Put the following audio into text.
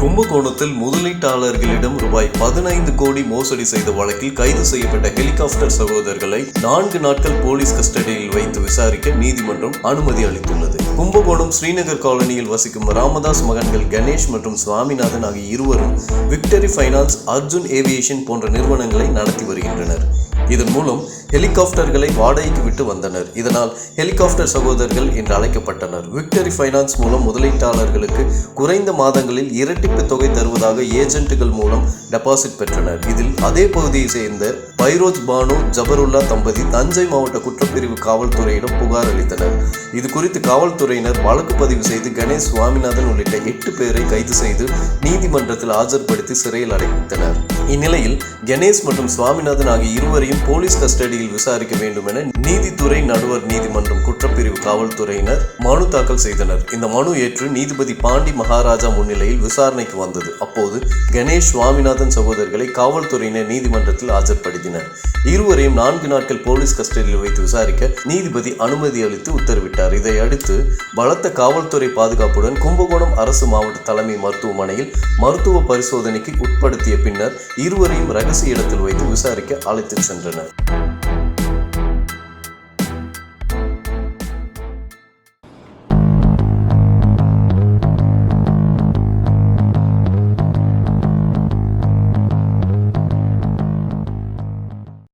கும்பகோணத்தில் முதலீட்டாளர்களிடம் ரூபாய் பதினைந்து கோடி மோசடி செய்த வழக்கில் கைது செய்யப்பட்ட ஹெலிகாப்டர் சகோதரர்களை நான்கு நாட்கள் போலீஸ் கஸ்டடியில் வைத்து விசாரிக்க நீதிமன்றம் அனுமதி அளித்துள்ளது. கும்பகோணம் ஸ்ரீநகர் காலனியில் வசிக்கும் ராமதாஸ் மகன்கள் கணேஷ் மற்றும் சுவாமிநாதன் ஆகிய இருவரும் விக்டரி ஃபைனான்ஸ் அர்ஜுன் ஏவியேஷன் போன்ற நிறுவனங்களை நடத்தி வருகின்றனர். இதன் மூலம் ஹெலிகாப்டர்களை வாடகைக்கு விட்டு வந்தனர். இதனால் ஹெலிகாப்டர் சகோதரர்கள் என்று அழைக்கப்பட்டனர். விக்டரி ஃபைனான்ஸ் மூலம் முதலீட்டாளர்களுக்கு குறைந்த மாதங்களில் இரட்டிப்பு தொகை தருவதாக ஏஜென்ட்டுகள் மூலம் டெபாசிட் பெற்றனர். இதில் அதே பகுதியை சேர்ந்த பைரோஜ் பானு ஜபருல்லா தம்பதி தஞ்சை மாவட்ட குற்றப்பிரிவு காவல்துறையிடம் புகார் அளித்தனர். இது குறித்து காவல்துறையினர் வழக்கு பதிவு செய்து கணேஷ் சுவாமிநாதன் உள்ளிட்ட எட்டு பேரை கைது செய்து நீதிமன்றத்தில் ஆஜர்படுத்தி சிறையில் அடைத்தனர். இந்நிலையில் கணேஷ் மற்றும் சுவாமிநாதன் ஆகிய இருவரையும் போலீஸ் கஸ்டடியில் விசாரிக்க வேண்டும் என நீதித்துறை நடுவர் நீதிமன்றம் குற்றம் காவல்துறையினர் மனு தாக்கல் செய்தனர். இந்த மனு ஏற்று நீதிபதி பாண்டி மகாராஜா முன்னிலையில் விசாரணைக்கு வந்தது. அப்போது கணேஷ் சுவாமிநாதன் சகோதரர்களை காவல்துறையினர் நீதிமன்றத்தில் ஆஜர்படுத்தினர். இருவரையும் நான்கு நாட்கள் போலீஸ் கஸ்டடியில் வைத்து விசாரிக்க நீதிபதி அனுமதி அளித்து உத்தரவிட்டார். இதையடுத்து பலத்த காவல்துறை பாதுகாப்புடன் கும்பகோணம் அரசு மாவட்ட தலைமை மருத்துவமனையில் மருத்துவ பரிசோதனைக்கு உட்படுத்திய பின்னர் இருவரையும் ரகசிய இடத்தில் வைத்து விசாரிக்க அழைத்து சென்றனர்.